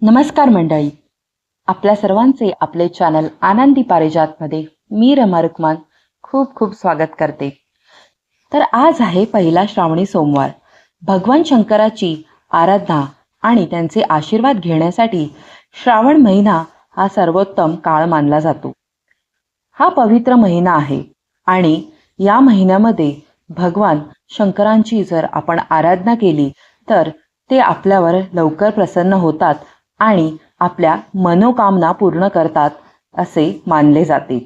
नमस्कार मंडळी. आपल्या सर्वांचे आपले चॅनल आनंदी पारिजातमध्ये मी रमा रुक्मान खूप खूप स्वागत करते. तर आज आहे पहिला श्रावणी सोमवार. भगवान शंकराची आराधना आणि त्यांचे आशीर्वाद घेण्यासाठी श्रावण महिना हा सर्वोत्तम काळ मानला जातो. हा पवित्र महिना आहे आणि या महिन्यामध्ये भगवान शंकरांची जर आपण आराधना केली तर ते आपल्यावर लवकर प्रसन्न होतात आणि आपल्या मनोकामना पूर्ण करतात असे मानले जाते.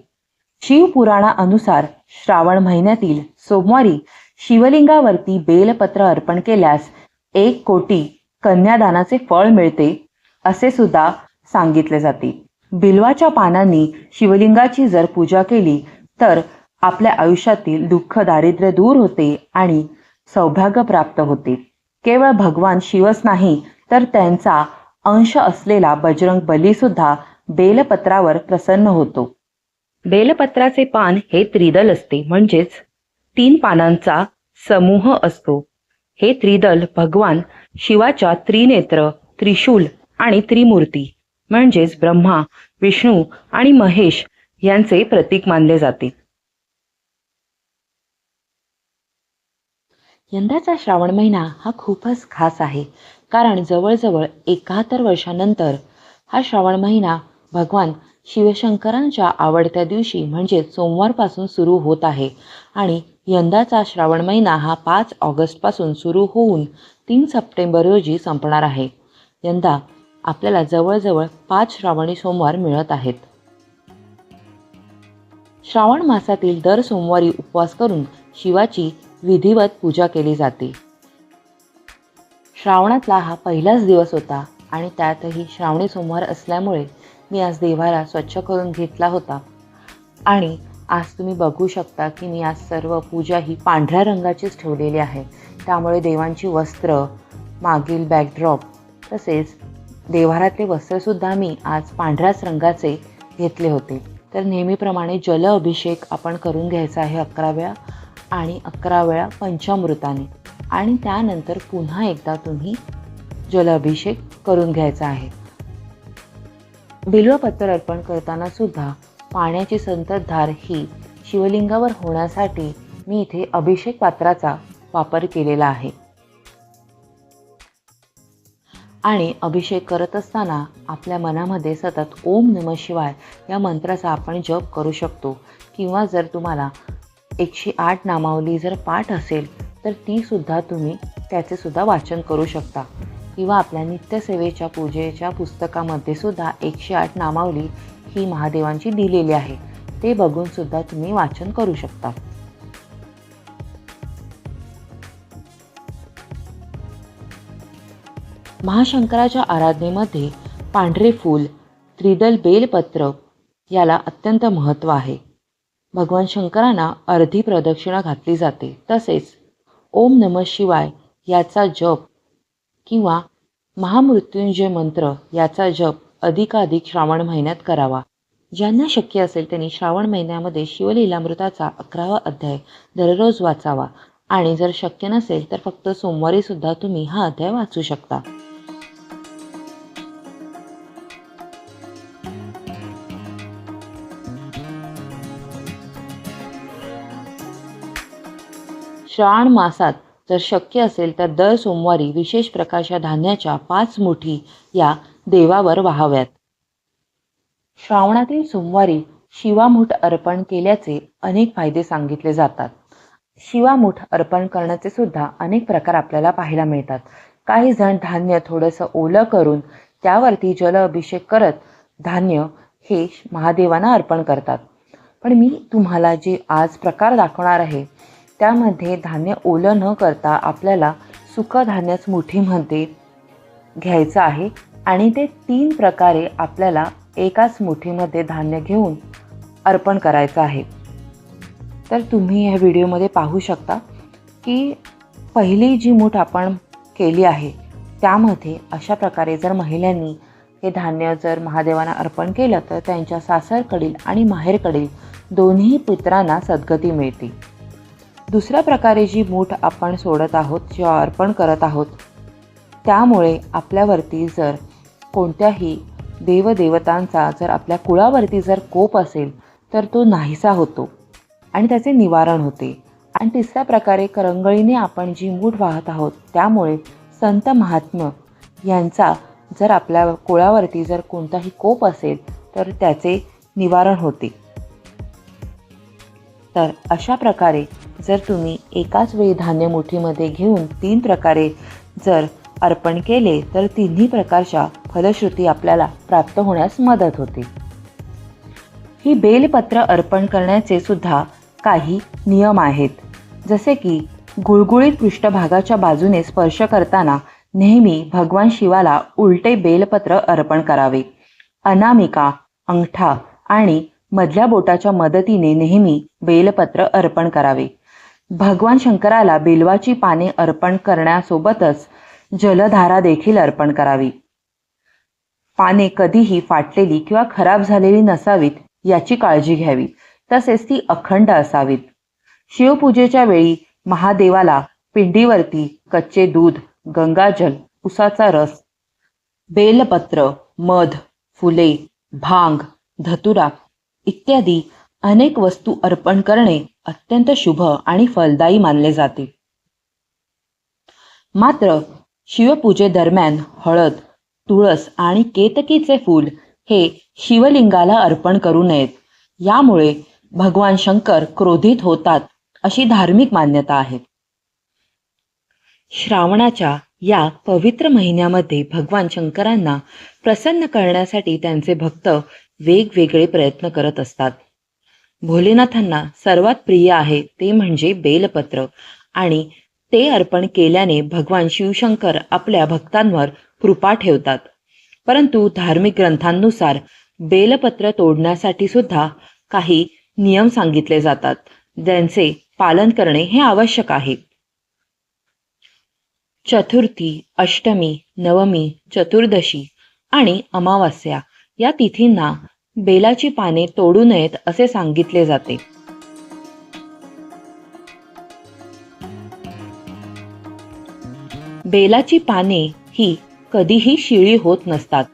शिवपुराणानुसार श्रावण महिन्यातील सोमवारी शिवलिंगावरती बेलपत्र अर्पण केल्यास एक कोटी कन्यादानाचे फळ मिळते असे सुद्धा सांगितले जाते. बिल्वाच्या पानांनी शिवलिंगाची जर पूजा केली तर आपल्या आयुष्यातील दुःख दारिद्र्य दूर होते आणि सौभाग्य प्राप्त होते. केवळ भगवान शिवच नाही तर त्यांचा अंश असलेला बजरंग बलीसुद्धा बेलपत्रावर प्रसन्न होतो. बेलपत्राचे पान हे त्रिदल असते म्हणजेच तीन पानांचा समूह असतो. हे त्रिदल भगवान शिवाच्या त्रिनेत्र त्रिशूल आणि त्रिमूर्ती म्हणजेच ब्रह्मा विष्णू आणि महेश यांचे प्रतीक मानले जाते. यंदाचा श्रावण महिना हा खूपच खास आहे. कारण जवळजवळ एकाहत्तर वर्षानंतर हा श्रावण महिना भगवान शिवशंकरांच्या आवडत्या दिवशी म्हणजे सोमवारपासून सुरू होत आहे. आणि यंदाचा श्रावण महिना हा पाच ऑगस्टपासून सुरू होऊन तीन सप्टेंबर रोजी संपणार आहे. यंदा आपल्याला जवळजवळ पाच श्रावणी सोमवार मिळत आहेत. श्रावण मासातील दर सोमवारी उपवास करून शिवाची विधिवत पूजा केली जाते. श्रावणातला हा पहिलाच दिवस होता आणि त्यातही श्रावणी सोमवार असल्यामुळे मी आज देवाला स्वच्छ करून घेतला होता. आणि आज तुम्ही बघू शकता की मी आज सर्व पूजा ही पांढऱ्या रंगाचीच ठेवलेली आहे. त्यामुळे देवांची वस्त्र मागील बॅकड्रॉप तसेच देवारातले वस्त्रसुद्धा मी आज पांढऱ्याच रंगाचे घेतले होते. तर नेहमीप्रमाणे जल अभिषेक आपण करून घ्यायचा आहे अकराव्या आणि अकरा वेळा पंचामृताने. आणि त्यानंतर पुन्हा एकदा तुम्ही जलाभिषेक करून घ्यायचा आहे. बिल्वपत्र अर्पण करताना सुद्धा पाण्याची संततधार ही शिवलिंगावर होण्यासाठी मी इथे अभिषेक पात्राचा वापर केलेला आहे. आणि अभिषेक करत असताना आपल्या मनामध्ये सतत ओम नम शिवाय या मंत्राचा आपण जप करू शकतो. किंवा जर तुम्हाला एकशे आठ नामावली जर पाठ असेल तर तीसुद्धा तुम्ही त्याचेसुद्धा वाचन करू शकता. किंवा आपल्या नित्यसेवेच्या पूजेच्या पुस्तकामध्ये सुद्धा एकशे आठ नामावली ही महादेवांची दिलेली आहे. ते बघूनसुद्धा तुम्ही वाचन करू शकता. महाशंकराच्या आराधनेमध्ये पांढरे फूल त्रिदल बेलपत्र याला अत्यंत महत्त्व आहे. भगवान शंकरांना अर्धी प्रदक्षिणा घातली जाते. तसेच ओम नम शिवाय याचा जप किंवा महामृत्युंजय मंत्र याचा जप अधिकाधिक श्रावण महिन्यात करावा. ज्यांना शक्य असेल त्यांनी श्रावण महिन्यामध्ये शिवलीलामृताचा अकरावा अध्याय दररोज वाचावा. आणि जर शक्य नसेल तर फक्त सोमवारीसुद्धा तुम्ही हा अध्याय वाचू शकता. श्रावण मासात जर शक्य असेल तर दर सोमवारी विशेष प्रकारच्या धान्याच्या पाच मुठी या देवावर वाहाव्यात. श्रावणातील सोमवारी शिवामुठ अर्पण केल्याचे अनेक फायदे सांगितले जातात. शिवामुठ अर्पण करण्याचे सुद्धा अनेक प्रकार आपल्याला पाहायला मिळतात. काही जण धान्य थोडंसं ओलं करून त्यावरती जल अभिषेक करत धान्य हे महादेवांना अर्पण करतात. पण मी तुम्हाला जे आज प्रकार दाखवणार आहे त्यामध्ये धान्य ओलं न करता आपल्याला सुकधान्यच मुठीमध्ये घ्यायचं आहे आणि ते तीन प्रकारे आपल्याला एकाच मुठीमध्ये धान्य घेऊन अर्पण करायचं आहे. तर तुम्ही ह्या व्हिडिओमध्ये पाहू शकता की पहिली जी मूठ आपण केली आहे त्यामध्ये अशा प्रकारे जर महिलांनी हे धान्य जर महादेवांना अर्पण केलं तर त्यांच्या सासरकडील आणि माहेरकडील दोन्ही पित्रांना सद्गती मिळते. दुसऱ्या प्रकारे जी मूठ आपण सोडत आहोत किंवा अर्पण करत आहोत त्यामुळे आपल्यावरती जर कोणत्याही देवदेवतांचा जर आपल्या कुळावरती जर कोप असेल तर तो नाहीसा होतो आणि त्याचे निवारण होते. आणि तिसऱ्या प्रकारे करंगळीने आपण जी मूठ वाहत आहोत त्यामुळे संत महात्म यांचा जर आपल्या कुळावरती जर कोणताही कोप असेल तर त्याचे निवारण होते. तर अशा प्रकारे जर तुम्ही एकाच वेळी धान्य मुठीमध्ये घेऊन तीन प्रकारे जर अर्पण केले तर तिन्ही प्रकारच्या फलश्रुती आपल्याला प्राप्त होण्यास मदत होते. ही बेलपत्र अर्पण करण्याचे सुद्धा काही नियम आहेत. जसे की गुळगुळीत पृष्ठभागाच्या बाजूने स्पर्श करताना नेहमी भगवान शिवाला उलटे बेलपत्र अर्पण करावे. अनामिका अंगठा आणि मधल्या बोटाच्या मदतीने नेहमी बेलपत्र अर्पण करावे. भगवान शंकराला बेलवाची पाने अर्पण करण्यासोबतच जलधारा देखील अर्पण करावी. पाने कधीही फाटलेली किंवा खराब झालेली नसावीत याची काळजी घ्यावी. तसेच ती अखंड असावीत. शिवपूजेच्या वेळी महादेवाला पिंडीवरती कच्चे दूध गंगाजल उसाचा रस बेलपत्र मध फुले भांग धतुरा इत्यादी अनेक वस्तू अर्पण करणे अत्यंत शुभ आणि फलदायी मानले जाते. मात्र शिवपूजेदरम्यान हळद तुळस आणि केतकीचे फूल हे शिवलिंगाला अर्पण करू नयेत. यामुळे भगवान शंकर क्रोधित होतात अशी धार्मिक मान्यता आहे. श्रावणाच्या या पवित्र महिन्यामध्ये भगवान शंकरांना प्रसन्न करण्यासाठी त्यांचे भक्त वेगवेगळे प्रयत्न करत असतात. भोलेनाथांना सर्वात प्रिय आहे ते म्हणजे बेलपत्र. आणि ते अर्पण केल्याने भगवान शिवशंकर आपल्या भक्तांवर कृपा ठेवतात. परंतु धार्मिक ग्रंथांनुसार बेलपत्र तोडण्यासाठी सुद्धा काही नियम सांगितले जातात ज्यांचे पालन करणे हे आवश्यक आहे. चतुर्थी अष्टमी नवमी चतुर्दशी आणि अमावास्या या तिथींना बेलाची पाने तोडू नयेत असे सांगितले जाते. बेलाची पाने ही कधीही शिळी होत नसतात.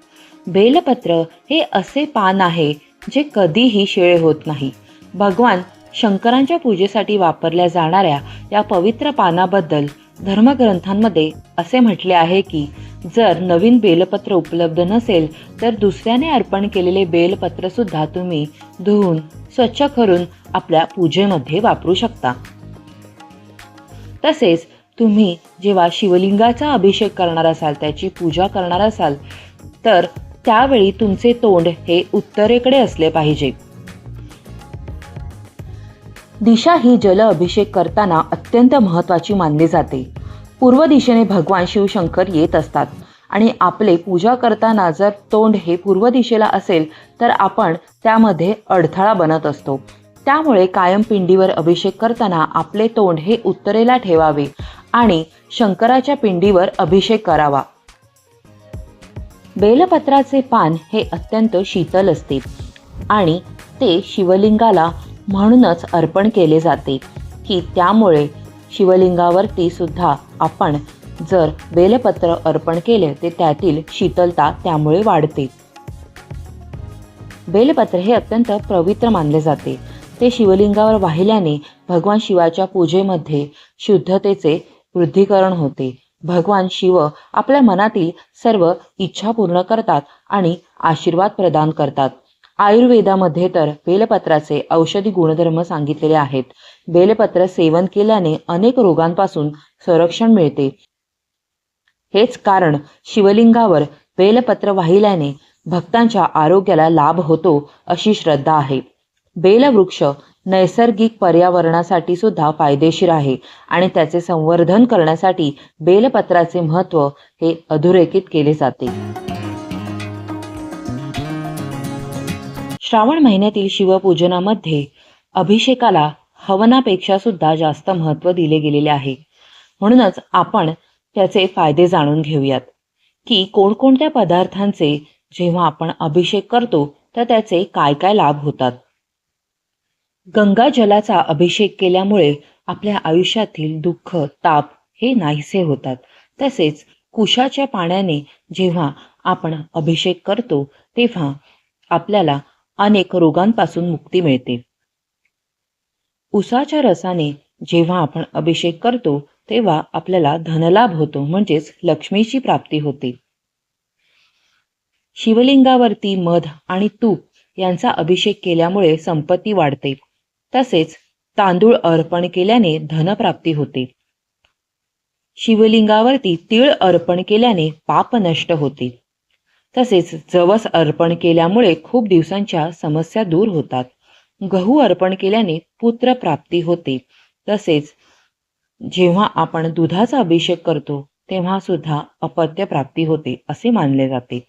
बेलपत्र हे असे पान आहे जे कधीही शिळे होत नाही. भगवान शंकरांच्या पूजेसाठी वापरल्या जाणाऱ्या या पवित्र पानाबद्दल धर्मग्रंथांमध्ये असे म्हटले आहे की जर नवीन बेलपत्र उपलब्ध नसेल तर दुसऱ्याने अर्पण केलेले बेलपत्र सुद्धा तुम्ही धुवून स्वच्छ करून आपल्या पूजेमध्ये वापरू शकता. तसेच तुम्ही जेव्हा शिवलिंगाचा अभिषेक करणार असाल त्याची पूजा करणार असाल तर त्यावेळी तुमचे तोंड हे उत्तरेकडे असले पाहिजे. दिशा ही जल अभिषेक करताना अत्यंत महत्त्वाची मानली जाते. पूर्व दिशेने भगवान शिवशंकर येत असतात आणि आपले पूजा करताना जर तोंड हे पूर्व दिशेला असेल तर आपण त्यामध्ये अडथळा बनत असतो. त्यामुळे कायम पिंडीवर अभिषेक करताना आपले तोंड हे उत्तरेला ठेवावे आणि शंकराच्या पिंडीवर अभिषेक करावा. बेलपत्राचे पान हे अत्यंत शीतल असते आणि ते शिवलिंगाला म्हणूनच अर्पण केले जाते. की त्यामुळे शिवलिंगावरती सुद्धा आपण जर बेलपत्र अर्पण केले ते त्यातील शीतलता त्यामुळे वाढते. बेलपत्र हे अत्यंत पवित्र मानले जाते. ते शिवलिंगावर वाहिल्याने भगवान शिवाच्या पूजेमध्ये शुद्धतेचे वृद्धीकरण होते. भगवान शिव आपल्या मनातील सर्व इच्छा पूर्ण करतात आणि आशीर्वाद प्रदान करतात. आयुर्वेदामध्ये तर बेलपत्राचे औषधी गुणधर्म सांगितलेले आहेत. बेलपत्र सेवन केल्याने अनेक रोगांपासून संरक्षण मिळते. हेच कारण शिवलिंगावर बेलपत्र वाहिल्याने भक्तांच्या आरोग्याला लाभ होतो अशी श्रद्धा आहे. बेलवृक्ष नैसर्गिक पर्यावरणासाठी सुद्धा फायदेशीर आहे आणि त्याचे संवर्धन करण्यासाठी बेलपत्राचे महत्त्व हे अधोरेखित केले जाते. श्रावण महिन्यातील शिवपूजनामध्ये अभिषेकाला हवनापेक्षा सुद्धा जास्त महत्त्व दिले गेलेले आहे. म्हणूनच आपण त्याचे फायदे जाणून घेऊयात. की कोणकोणत्या पदार्थांचे जेव्हा आपण अभिषेक करतो तर त्याचे काय काय लाभ होतात? गंगा जलाचा अभिषेक केल्यामुळे आपल्या आयुष्यातील दुःख ताप हे नाहीसे होतात. तसेच कुशाच्या पाण्याने जेव्हा आपण अभिषेक करतो तेव्हा आपल्याला अनेक रोगांपासून मुक्ती मिळते. उसाच्या रसाने जेव्हा आपण अभिषेक करतो तेव्हा आपल्याला धनलाभ होतो म्हणजेच लक्ष्मीची प्राप्ती होते. शिवलिंगावरती मध आणि तूप यांचा अभिषेक केल्यामुळे संपत्ती वाढते. तसेच तांदूळ अर्पण केल्याने धनप्राप्ती होते. शिवलिंगावरती तीळ अर्पण केल्याने पाप नष्ट होते. तसेच जवस अर्पण केल्यामुळे खूप दिवसांच्या समस्या दूर होतात. गहू अर्पण केल्याने पुत्र प्राप्ती होते. तसेच जेव्हा आपण दुधाचा अभिषेक करतो तेव्हा सुद्धा अपत्य प्राप्ती होते असे मानले जाते.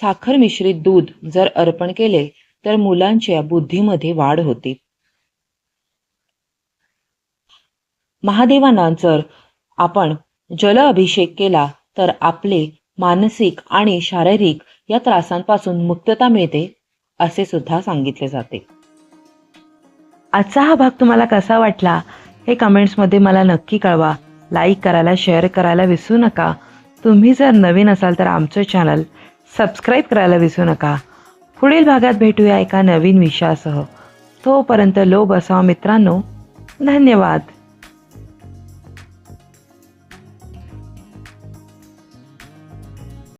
साखर मिश्रित दूध जर अर्पण केले तर मुलांच्या बुद्धीमध्ये वाढ होते. महादेवांना जर आपण जल अभिषेक केला तर आपले मानसिक आणि शारीरिक या त्रासांपासून मुक्तता मिळते असे सुद्धा सांगितले जाते. आजचा हा भाग तुम्हाला कसा वाटला हे कमेंट्समध्ये मला नक्की कळवा. लाईक करायला शेअर करायला विसरू नका. तुम्ही जर नवीन असाल तर आमचं चॅनल सबस्क्राईब करायला विसरू नका. पुढील भागात भेटूया एका नवीन विषयासह. तोपर्यंत लोभ असावा मित्रांनो. धन्यवाद.